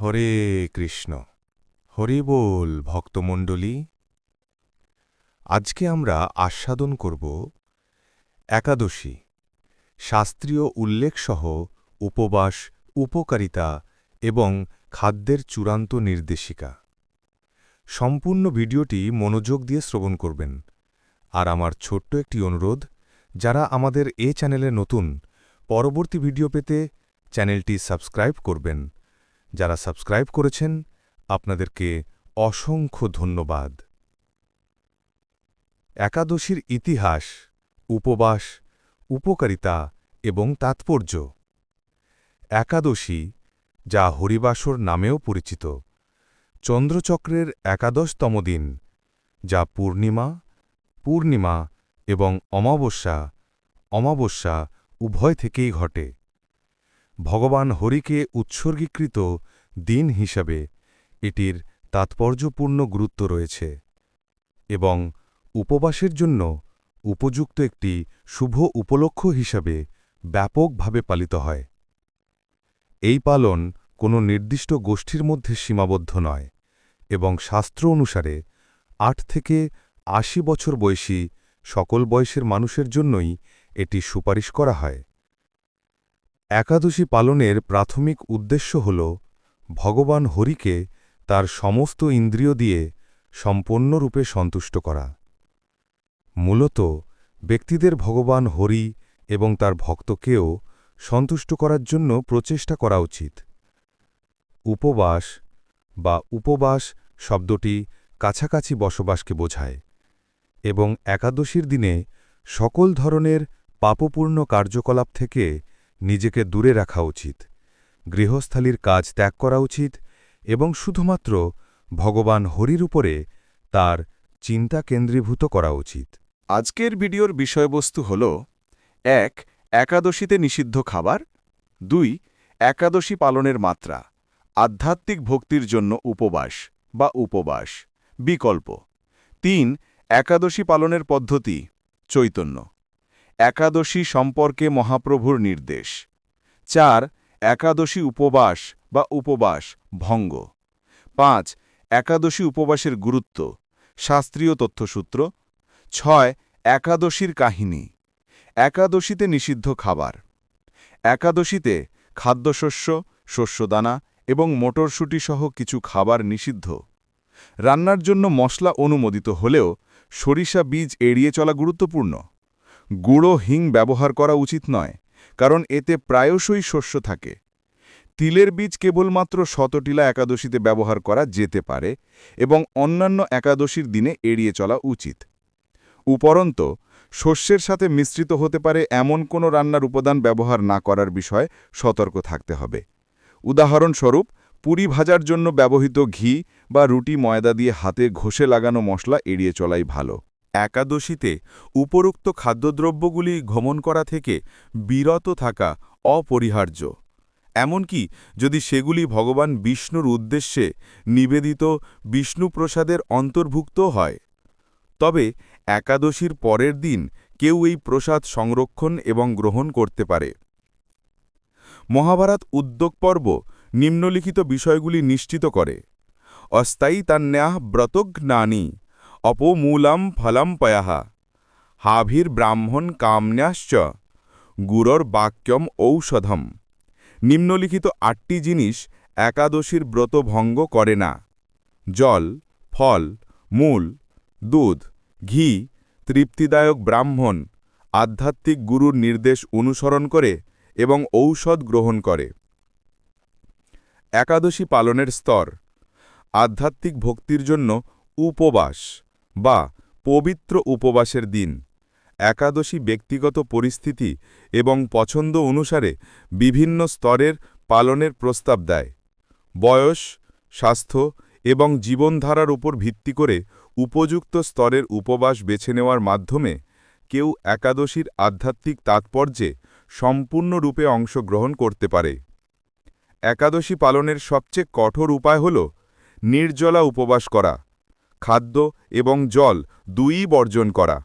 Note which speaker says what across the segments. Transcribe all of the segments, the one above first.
Speaker 1: হরে কৃষ্ণ। হরে বল, ভক্তমণ্ডলী। আজকে আমরা আস্বাদন করব একাদশী, শাস্ত্রীয় উল্লেখসহ উপবাস, উপকারিতা এবং খাদ্যের চূড়ান্ত নির্দেশিকা। সম্পূর্ণ ভিডিওটি মনোযোগ দিয়ে শ্রবণ করবেন। আর আমার ছোট্ট একটি অনুরোধ, যারা আমাদের এ চ্যানেলে নতুন, পরবর্তী ভিডিও পেতে চ্যানেলটি সাবস্ক্রাইব করবেন। যারা সাবস্ক্রাইব করেছেন, আপনাদেরকে অসংখ্য ধন্যবাদ। একাদশীর ইতিহাস, উপবাস, উপকারিতা এবং তাৎপর্য। একাদশী, যা হরিবাসর নামেও পরিচিত, চন্দ্রচক্রের একাদশতম দিন, যা পূর্ণিমা পূর্ণিমা এবং অমাবস্যা অমাবস্যা উভয় থেকেই ঘটে। ভগবান হরিকে উৎসর্গীকৃত দিন হিসাবে এটির তাৎপর্যপূর্ণ গুরুত্ব রয়েছে এবং উপবাসের জন্য উপযুক্ত একটি শুভ উপলক্ষ হিসাবে ব্যাপকভাবে পালিত হয়। এই পালন কোনো নির্দিষ্ট গোষ্ঠীর মধ্যে সীমাবদ্ধ নয় এবং শাস্ত্র অনুসারে আট থেকে আশি বছর বয়সী সকল বয়সের মানুষের জন্যই এটি সুপারিশ করা হয়। একাদশী পালনের প্রাথমিক উদ্দেশ্য হল, ভগবান হরিকে তার সমস্ত ইন্দ্রিয় দিয়ে সম্পূর্ণরূপে সন্তুষ্ট করা। মূলত, ব্যক্তিদের ভগবান হরি এবং তার ভক্তকেও সন্তুষ্ট করার জন্য প্রচেষ্টা করা উচিত। উপবাস বা উপবাস শব্দটি কাছাকাছি বসবাসকে বোঝায় এবং একাদশীর দিনে সকল ধরনের পাপপূর্ণ কার্যকলাপ থেকে নিজেকে দূরে রাখা উচিত, গৃহস্থালির কাজ ত্যাগ করা উচিত এবং শুধুমাত্র ভগবান হরির উপরে তার চিন্তা কেন্দ্রীভূত করা উচিত।
Speaker 2: আজকের ভিডিওর বিষয়বস্তু হল, এক, একাদশীতে নিষিদ্ধ খাবার, দুই, একাদশী পালনের মাত্রা, আধ্যাত্মিক ভক্তির জন্য উপবাস বা উপবাস, বিকল্প, তিন, একাদশী পালনের পদ্ধতি, চৈতন্য। একাদশী সম্পর্কে মহাপ্রভুর নির্দেশ। চার, একাদশী উপবাস বা উপবাস, ভঙ্গ। পাঁচ, একাদশী উপবাসের গুরুত্ব, শাস্ত্রীয় তথ্যসূত্র। ছয়, একাদশীর কাহিনী। একাদশীতে নিষিদ্ধ খাবার। একাদশীতে খাদ্যশস্য, শস্যদানা এবং মটরশুঁটি সহ কিছু খাবার নিষিদ্ধ। রান্নার জন্য মশলা অনুমোদিত হলেও সরিষা বীজ এড়িয়ে চলা গুরুত্বপূর্ণ। গুঁড়ো হিং ব্যবহার করা উচিত নয়, কারণ এতে প্রায়শই শস্য থাকে। তিলের বীজ কেবলমাত্র শতটিলা একাদশীতে ব্যবহার করা যেতে পারে এবং অন্যান্য একাদশীর দিনে এড়িয়ে চলা উচিত। উপরন্ত, শস্যের সাথে মিশ্রিত হতে পারে এমন কোনো রান্নার উপাদান ব্যবহার না করার বিষয়ে সতর্ক থাকতে হবে। উদাহরণস্বরূপ, পুরি ভাজার জন্য ব্যবহৃত ঘি বা রুটি ময়দা দিয়ে হাতে ঘষে লাগানো মশলা এড়িয়ে চলাই ভালো।
Speaker 1: একাদশীতে উপরোক্ত খাদ্যদ্রব্যগুলি গমন করা থেকে বিরত থাকা অপরিহার্য। এমনকি যদি সেগুলি ভগবান বিষ্ণুর উদ্দেশ্যে নিবেদিত বিষ্ণুপ্রসাদের অন্তর্ভুক্ত হয়। তবে একাদশীর পরের দিন কেউ এই প্রসাদ সংরক্ষণ এবং গ্রহণ করতে পারে। মহাভারত উদ্যোগ পর্ব নিম্নলিখিত বিষয়গুলি নিশ্চিত করে। অস্থায়ী তান্যাহ ব্রতজ্ঞানী অপমূলম ফলম পয়াহা হাভির ব্রাহ্মণ কামন্যাশ্চ গুরর বাক্যম ঔষধম। নিম্নলিখিত আটটি জিনিস একাদশীর ব্রত ভঙ্গ করে না। জল, ফল, মূল, দুধ, ঘি, তৃপ্তিদায়ক ব্রাহ্মণ, আধ্যাত্মিক গুরুর নির্দেশ অনুসরণ করে এবং ঔষধ গ্রহণ করে। একাদশী পালনের স্তর, আধ্যাত্মিক ভক্তির জন্য উপবাস। বা পবিত্র উপবাসের দিন। একাদশী ব্যক্তিগত পরিস্থিতি এবং পছন্দ অনুসারে বিভিন্ন স্তরের পালনের প্রস্তাব দেয়। বয়স, স্বাস্থ্য এবং জীবনধারার উপর ভিত্তি করে উপযুক্ত স্তরের উপবাস বেছে নেওয়ার মাধ্যমে কেউ একাদশীর আধ্যাত্মিক তাৎপর্যে সম্পূর্ণরূপে অংশগ্রহণ করতে পারে। একাদশী পালনের সবচেয়ে কঠোর উপায় হল নির্জলা উপবাস করা। খাদ্য এবং জল দুইই বর্জন করা।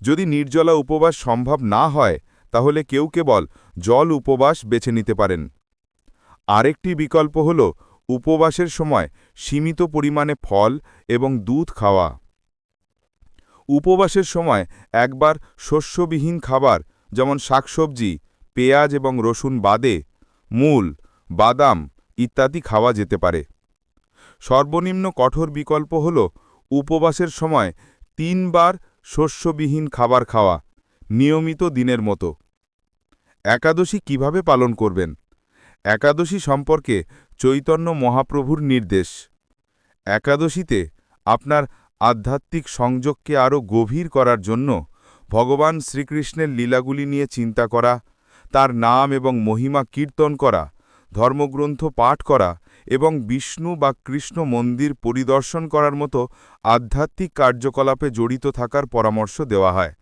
Speaker 1: যদি নির্জলা উপবাস সম্ভব না হয়, তাহলে কেউ কেবল জল উপবাস বেছে নিতে পারেন।
Speaker 3: আরেকটি বিকল্প হল উপবাসের সময় সীমিত পরিমাণে ফল এবং দুধ খাওয়া। উপবাসের সময় একবার শস্যবিহীন খাবার যেমন শাকসবজি, পেঁয়াজ এবং রসুন বাদে, মূল, বাদাম ইত্যাদি খাওয়া যেতে পারে। সর্বনিম্ন কঠোর বিকল্প হল উপবাসের সময় তিনবার শস্যবিহীন খাবার খাওয়া, নিয়মিত দিনের মতো। একাদশী কীভাবে পালন করবেন? একাদশী সম্পর্কে চৈতন্য মহাপ্রভুর নির্দেশ। একাদশীতে আপনার আধ্যাত্মিক সংযোগকে আরও গভীর করার জন্য ভগবান শ্রীকৃষ্ণের লীলাগুলি নিয়ে চিন্তা করা, তার নাম এবং মহিমা কীর্তন করা, ধর্মগ্রন্থ পাঠ করা এবং বিষ্ণু বা কৃষ্ণ মন্দির পরিদর্শন করার মতো আধ্যাত্মিক কার্যকলাপে জড়িত থাকার পরামর্শ দেওয়া হয়।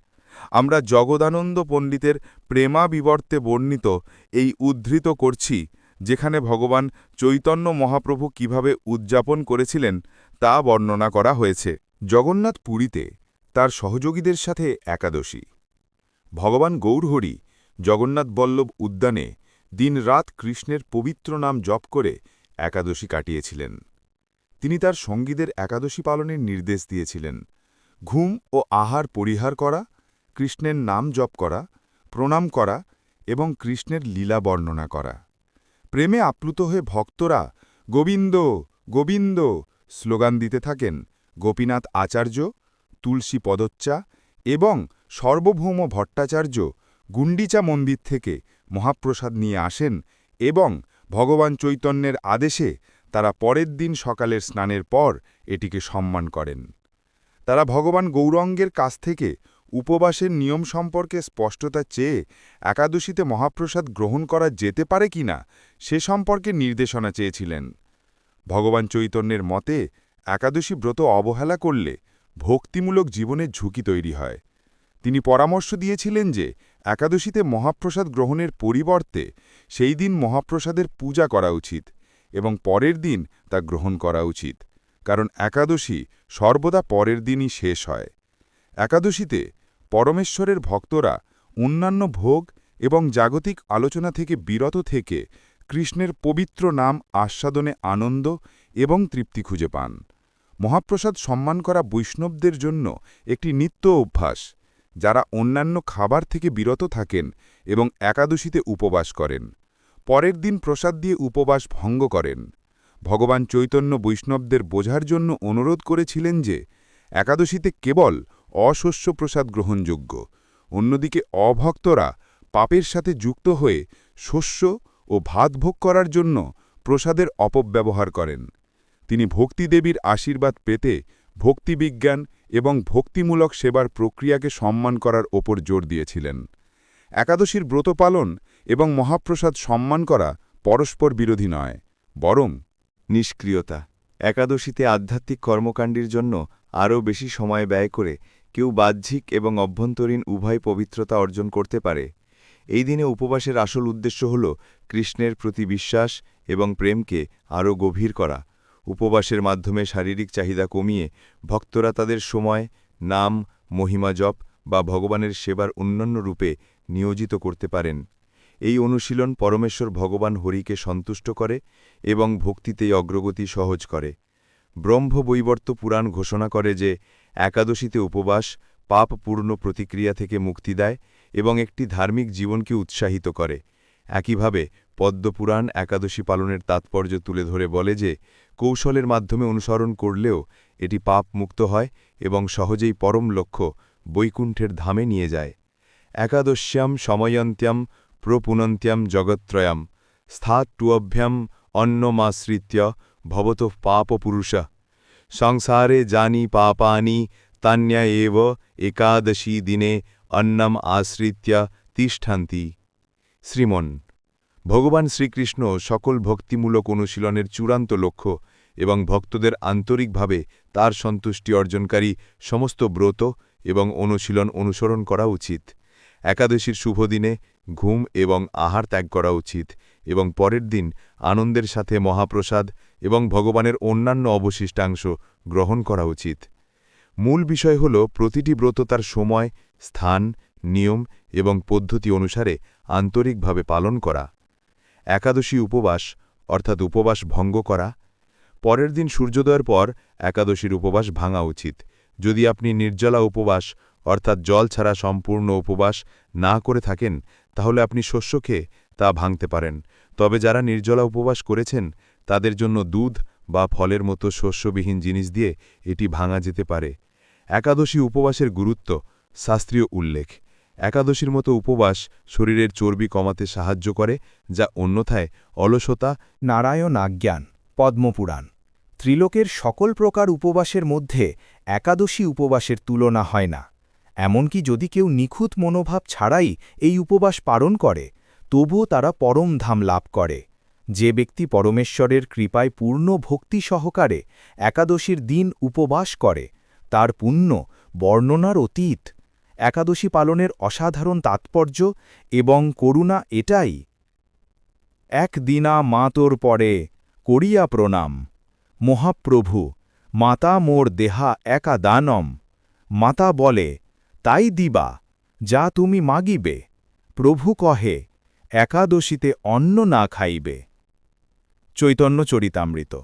Speaker 3: আমরা জগদানন্দ পণ্ডিতের প্রেমা বিবর্তে বর্ণিত এই উদ্ধৃত করছি, যেখানে ভগবান চৈতন্য মহাপ্রভু কীভাবে উদযাপন করেছিলেন তা বর্ণনা করা হয়েছে।
Speaker 1: জগন্নাথ পুরীতে তার সহযোগীদের সাথে একাদশী। ভগবান গৌরহরি জগন্নাথ বল্লভ উদ্যানে দিনরাত কৃষ্ণের পবিত্র নাম জপ করে একাদশী কাটিয়েছিলেন। তিনি তার সঙ্গীদের একাদশী পালনের নির্দেশ দিয়েছিলেন। ঘুম ও আহার পরিহার করা, কৃষ্ণের নাম জপ করা, প্রণাম করা এবং কৃষ্ণের লীলা বর্ণনা করা। প্রেমে আপ্লুত হয়ে ভক্তরা, গোবিন্দ গোবিন্দ স্লোগান দিতে থাকেন গোপীনাথ আচার্য, তুলসী পদচ্চা এবং সর্বভৌম ভট্টাচার্য গুন্ডিচা মন্দির থেকে মহাপ্রসাদ নিয়ে আসেন এবং ভগবান চৈতন্যের আদেশে তারা পরের দিন সকালের স্নানের পর এটিকে সম্মান করেন। তারা ভগবান গৌরঙ্গের কাছ থেকে উপবাসের নিয়ম সম্পর্কে স্পষ্টতা চেয়ে একাদশীতে মহাপ্রসাদ গ্রহণ করা যেতে পারে কিনা সে সম্পর্কে নির্দেশনা চেয়েছিলেন। ভগবান চৈতন্যের মতে, একাদশী ব্রত অবহেলা করলে ভক্তিমূলক জীবনের ঝুঁকি তৈরি হয়। তিনি পরামর্শ দিয়েছিলেন যে একাদশীতে মহাপ্রসাদ গ্রহণের পরিবর্তে সেই দিন মহাপ্রসাদের পূজা করা উচিত এবং পরের দিন তা গ্রহণ করা উচিত, কারণ একাদশী সর্বদা পরের দিনই শেষ হয়। একাদশীতে পরমেশ্বরের ভক্তরা অন্যান্য ভোগ এবং জাগতিক আলোচনা থেকে বিরত থেকে কৃষ্ণের পবিত্র নাম আস্বাদনে আনন্দ এবং তৃপ্তি খুঁজে পান। মহাপ্রসাদ সম্মান করা বৈষ্ণবদের জন্য একটি নিত্য অভ্যাস। যারা অন্যান্য খাবার থেকে বিরত থাকেন এবং একাদশীতে উপবাস করেন। পরের দিন প্রসাদ দিয়ে উপবাস ভঙ্গ করেন। ভগবান চৈতন্য বৈষ্ণবদের বোঝার জন্য অনুরোধ করেছিলেন যে, একাদশীতে কেবল অশস্য প্রসাদ গ্রহণযোগ্য, অন্যদিকে অভক্তরা পাপের সাথে যুক্ত হয়ে শস্য ও ভাত ভোগ করার জন্য প্রসাদের অপব্যবহার করেন। তিনি ভক্তিদেবীর আশীর্বাদ পেতে ভক্তিবিজ্ঞান এবং ভক্তিমূলক সেবার প্রক্রিয়াকে সম্মান করার ওপর জোর দিয়েছিলেন। একাদশীর ব্রত পালন এবং মহাপ্রসাদ সম্মান করা পরস্পর বিরোধী নয়, বরং
Speaker 4: নিষ্ক্রিয়তা। একাদশীতে আধ্যাত্মিক কর্মকাণ্ডের জন্য আরও বেশি সময় ব্যয় করে কেউ বাহ্যিক এবং অভ্যন্তরীণ উভয় পবিত্রতা অর্জন করতে পারে। এই দিনে উপবাসের আসল উদ্দেশ্য হল কৃষ্ণের প্রতি বিশ্বাস এবং প্রেমকে আরও গভীর করা। উপবাসের মাধ্যমে শারীরিক চাহিদা কমিয়ে ভক্তরা তাদের সময়, নাম, মহিমা জপ বা ভগবানের সেবার অন্যান্য রূপে নিয়োজিত করতে পারেন। এই অনুশীলন পরমেশ্বর ভগবান হরিকে সন্তুষ্ট করে এবং ভক্তিতেই অগ্রগতি সহজ করে। ব্রহ্ম ব্রহ্মবৈবর্ত পুরাণ ঘোষণা করে যে, একাদশীতে উপবাস পাপপূর্ণ প্রতিক্রিয়া থেকে মুক্তি দেয় এবং একটি ধার্মিক জীবনকে উৎসাহিত করে। একইভাবে পদ্মপুরাণ একাদশী পালনের তাৎপর্য তুলে ধরে বলে যে, কৌশলের মাধ্যমে অনুসরণ করলেও এটি পাপ মুক্ত হয় এবং সহজেই পরম লক্ষ্য বৈকুণ্ঠের ধামে নিয়ে যায়। একাদশ্যাম সময়ন্ত্যাম প্রপুনন্ত্যাম জগত্রয়াম স্থাটুঅভ্যাম অন্নমাশ্রিত্য ভবত পাপপুরুষ সংসারে জানি পাপানি তান্যা এব একাদশী দিনে অন্নম আশ্রিত্য তিষ্ঠান্তি। শ্রীমন, ভগবান শ্রীকৃষ্ণ সকল ভক্তিমূলক অনুশীলনের চূড়ান্ত লক্ষ্য এবং ভক্তদের আন্তরিকভাবে তার সন্তুষ্টি অর্জনকারী সমস্ত ব্রত এবং অনুশীলন অনুসরণ করা উচিত। একাদশীর শুভ দিনে ঘুম এবং আহার ত্যাগ করা উচিত এবং পরের দিন আনন্দের সাথে মহাপ্রসাদ এবং ভগবানের অন্যান্য অবশিষ্টাংশ গ্রহণ করা উচিত। মূল বিষয় হল প্রতিটি ব্রত তার সময়, স্থান, নিয়ম এবং পদ্ধতি অনুসারে আন্তরিকভাবে পালন করা, একাদশী উপবাস,
Speaker 5: অর্থাৎ উপবাস ভঙ্গ করা, পরের দিন সূর্যোদয়ের পর একাদশীর উপবাস ভাঙা উচিত। যদি আপনি নির্জলা উপবাস, অর্থাৎ জল ছাড়া সম্পূর্ণ উপবাস না করে থাকেন, তাহলে আপনি শস্য খেয়ে তা ভাঙতে পারেন। তবে যারা নির্জলা উপবাস করেছেন, তাদের জন্য দুধ বা ফলের মতো শস্যবিহীন জিনিস দিয়ে এটি ভাঙা যেতে পারে। একাদশী উপবাসের গুরুত্ব শাস্ত্রীয় উল্লেখ। একাদশীর মতো উপবাস শরীরের চর্বি কমাতে সাহায্য করে, যা অন্যথায় অলসতা,
Speaker 3: নারায়ণ আজ্ঞান, পদ্মপুরাণ। ত্রিলোকের সকল প্রকার উপবাসের মধ্যে একাদশী উপবাসের তুলনা হয় না। এমনকি যদি কেউ নিখুঁত মনোভাব ছাড়াই এই উপবাস পালন করে, তবুও তারা পরম ধাম লাভ করে। যে ব্যক্তি পরমেশ্বরের কৃপায় পূর্ণ ভক্তি সহকারে একাদশীর দিন উপবাস করে, তার পুণ্য বর্ণনার অতীত একাদশী পালনের অসাধারণ তাৎপর্য এবং করুণা এটাই। এক দিনা মা তোর পরে করিয়া প্রণাম। মহাপ্রভু, মাতা মোর দেহা একা দানম। মাতা বলে, তাই দিবা, যা তুমি মাগিবে। প্রভু কহে, একাদশীতে অন্ন না খাইবে। চৈতন্য চরিতামৃত।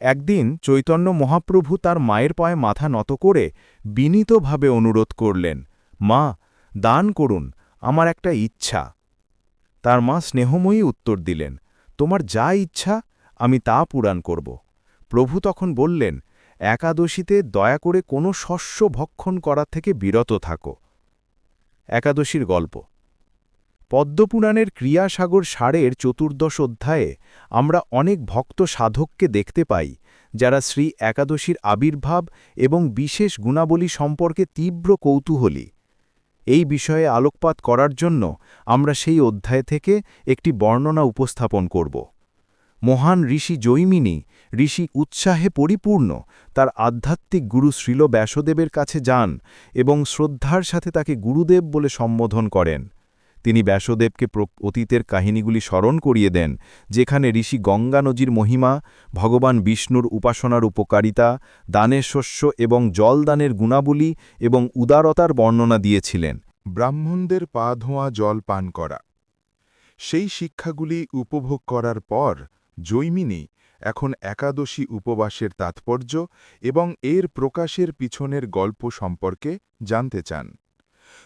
Speaker 3: একদিন চৈতন্য মহাপ্রভু তার মায়ের পায়ে মাথা নত করে বিনীতভাবে অনুরোধ করলেন মা, দান করুন, আমার একটা ইচ্ছা। তার মা স্নেহময়ী উত্তর দিলেন, তোমার যা ইচ্ছা, আমি তা পূরণ করব। প্রভু তখন বললেন, একাদশীতে দয়া করে কোনো শস্য ভক্ষণ করা থেকে বিরত থাকো। একাদশীর গল্প। পদ্মপুরাণের ক্রিয়াসাগর সারের চতুর্দশ অধ্যায়ে আমরা অনেক ভক্ত সাধককে দেখতে পাই, যারা শ্রী একাদশীর আবির্ভাব এবং বিশেষ গুণাবলী সম্পর্কে তীব্র কৌতূহলী। এই বিষয়ে আলোকপাত করার জন্য আমরা সেই অধ্যায় থেকে একটি বর্ণনা উপস্থাপন করব। মহান ঋষি জৈমিনী ঋষি উৎসাহে পরিপূর্ণ তার আধ্যাত্মিক গুরু শ্রীল ব্যাসদেবের কাছে যান এবং শ্রদ্ধার সাথে তাকে গুরুদেব বলে সম্বোধন করেন। তিনি ব্যাসদেবকে অতীতের কাহিনীগুলি স্মরণ করিয়ে দেন, যেখানে ঋষি গঙ্গা নদীর মহিমা, ভগবান বিষ্ণুর উপাসনার উপকারিতা, দানের শস্য এবং জলদানের গুণাবলী এবং উদারতার বর্ণনা দিয়েছিলেন।
Speaker 1: ব্রাহ্মণদের পা ধোঁয়া জল পান করা। সেই শিক্ষাগুলি উপভোগ করার পর জৈমিনী এখন একাদশী উপবাসের তাৎপর্য এবং এর প্রকাশের পিছনের গল্প সম্পর্কে জানতে চান।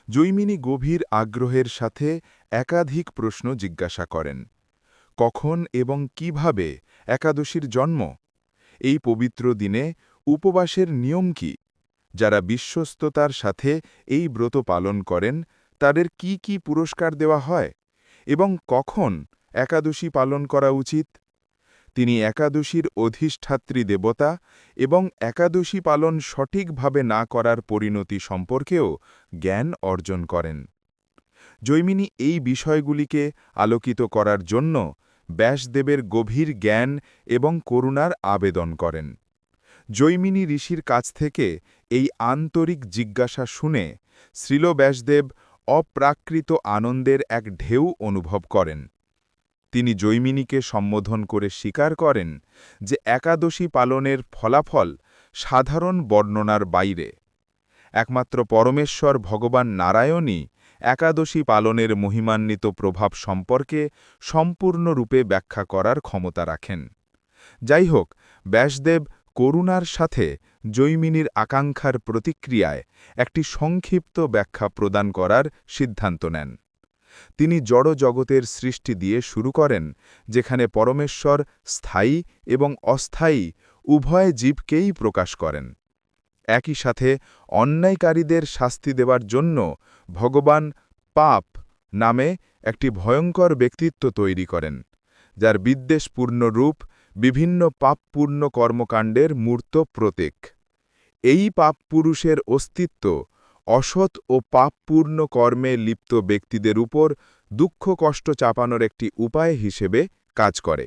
Speaker 1: জৈমিনী গভীর আগ্রহের সাথে একাধিক প্রশ্ন জিজ্ঞাসা করেন, কখন এবং কীভাবে একাদশীর জন্ম? এই পবিত্র দিনে উপবাসের নিয়ম কি? যারা বিশ্বস্ততার সাথে এই ব্রত পালন করেন, তাদের কি কি পুরস্কার দেওয়া হয়? এবং কখন একাদশী পালন করা উচিত? তিনি একাদশীর অধিষ্ঠাত্রী দেবতা এবং একাদশী পালন সঠিকভাবে না করার পরিণতি সম্পর্কেও জ্ঞান অর্জন করেন। জৈমিনী এই বিষয়গুলিকে আলোকিত করার জন্য ব্যাসদেবের গভীর জ্ঞান এবং করুণার আবেদন করেন। জৈমিনী ঋষির কাছ থেকে এই আন্তরিক জিজ্ঞাসা শুনে শ্রীল ব্যাসদেব অপ্রাকৃত আনন্দের এক ঢেউ অনুভব করেন। তিনি জৈমিনীকে সম্বোধন করে স্বীকার করেন যে একাদশী পালনের ফলাফল সাধারণ বর্ণনার বাইরে। একমাত্র পরমেশ্বর ভগবান নারায়ণই একাদশী পালনের মহিমান্বিত প্রভাব সম্পর্কে সম্পূর্ণরূপে ব্যাখ্যা করার ক্ষমতা রাখেন। যাই হোক ব্যাসদেব করুণার সাথে জৈমিনীর আকাঙ্ক্ষার প্রতিক্রিয়ায় একটি সংক্ষিপ্ত ব্যাখ্যা প্রদান করার সিদ্ধান্ত নেন। তিনি জড় জগতের সৃষ্টি দিয়ে শুরু করেন, যেখানে পরমেশ্বর স্থায়ী এবং অস্থায়ী উভয় জীবকেই প্রকাশ করেন। একই সাথে অন্যায়কারীদের শাস্তি দেওয়ার জন্য ভগবান পাপ নামে একটি ভয়ঙ্কর ব্যক্তিত্ব তৈরি করেন, যার বিদ্বেষপূর্ণ রূপ বিভিন্ন পাপপূর্ণ কর্মকাণ্ডের মূর্ত প্রতীক। এই পাপ পুরুষের অস্তিত্ব অসৎ ও পাপপূর্ণ কর্মে লিপ্ত ব্যক্তিদের উপর দুঃখ কষ্ট চাপানোর একটি উপায় হিসেবে কাজ করে।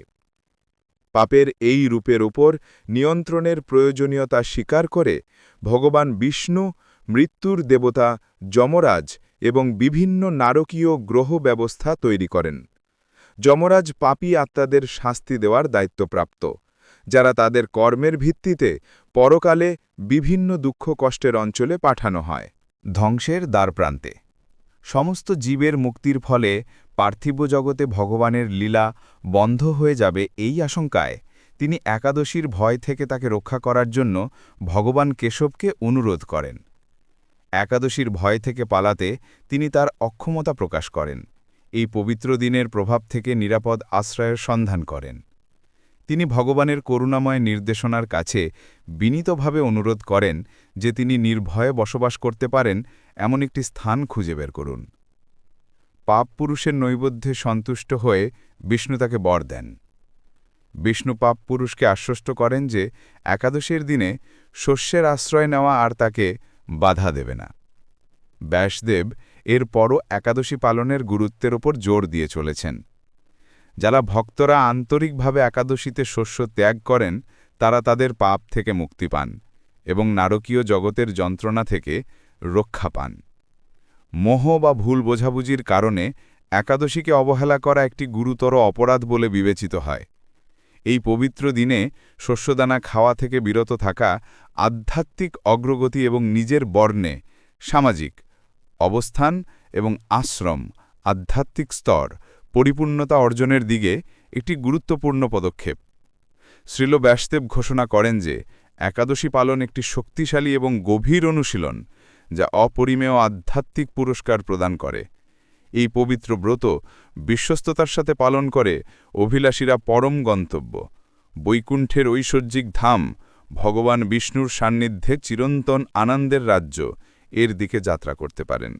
Speaker 1: পাপের এই রূপের উপর নিয়ন্ত্রণের প্রয়োজনীয়তা স্বীকার করে ভগবান বিষ্ণু, মৃত্যুর দেবতা যমরাজ এবং বিভিন্ন নারকীয় গ্রহ ব্যবস্থা তৈরি করেন। যমরাজ পাপী আত্মাদের শাস্তি দেওয়ার দায়িত্বপ্রাপ্ত, যারা তাদের কর্মের ভিত্তিতে পরকালে বিভিন্ন দুঃখ কষ্টের অঞ্চলে পাঠানো হয়।
Speaker 3: ধ্বংসের দ্বারপ্রান্তে সমস্ত জীবের মুক্তির ফলে
Speaker 1: পার্থিব জগতে ভগবানের লীলা বন্ধ হয়ে যাবে এই আশঙ্কায় তিনি একাদশীর ভয় থেকে তাকে রক্ষা করার জন্য ভগবান কেশবকে অনুরোধ করেন। একাদশীর ভয় থেকে পালাতে তিনি তার অক্ষমতা প্রকাশ করেন। এই পবিত্র দিনের প্রভাব থেকে নিরাপদ আশ্রয়ের সন্ধান করেন। তিনি ভগবানের করুণাময় নির্দেশনার কাছে বিনীতভাবে অনুরোধ করেন যে তিনি নির্ভয়ে বসবাস করতে পারেন এমন একটি স্থান খুঁজে বের করুন। পাপ পুরুষের নৈবেদ্যে সন্তুষ্ট হয়ে বিষ্ণু তাকে বর দেন। বিষ্ণু পাপ পুরুষকে আশ্বস্ত করেন যে একাদশীর দিনে শস্যের আশ্রয় নেওয়া আর তাকে বাধা দেবে না। ব্যাসদেব এরপরও একাদশী পালনের গুরুত্বের ওপর জোর দিয়ে চলেছেন। যারা ভক্তরা আন্তরিকভাবে একাদশীতে শস্য ত্যাগ করেন, তারা তাদের পাপ থেকে মুক্তি পান এবং নারকীয় জগতের যন্ত্রণা থেকে রক্ষা পান। মোহ বা ভুল বোঝাবুঝির কারণে একাদশীকে অবহেলা করা একটি গুরুতর অপরাধ বলে বিবেচিত হয়। এই পবিত্র দিনে শস্যদানা খাওয়া থেকে বিরত থাকা আধ্যাত্মিক অগ্রগতি এবং নিজের বর্ণে সামাজিক অবস্থান এবং আশ্রম, আধ্যাত্মিক স্তর পরিপূর্ণতা অর্জনের দিকে একটি গুরুত্বপূর্ণ পদক্ষেপ। শ্রীল ব্যাসদেব ঘোষণা করেন যে, একাদশী পালন একটি শক্তিশালী এবং গভীর অনুশীলন, যা অপরিমেয় আধ্যাত্মিক পুরস্কার প্রদান করে। এই পবিত্র ব্রত বিশ্বস্ততার সাথে পালন করে অভিলাষীরা পরম গন্তব্য। বৈকুণ্ঠের ঐশ্বর্যিক ধাম, ভগবান বিষ্ণুর সান্নিধ্যে চিরন্তন আনন্দের রাজ্য, এর দিকে যাত্রা করতে পারেন।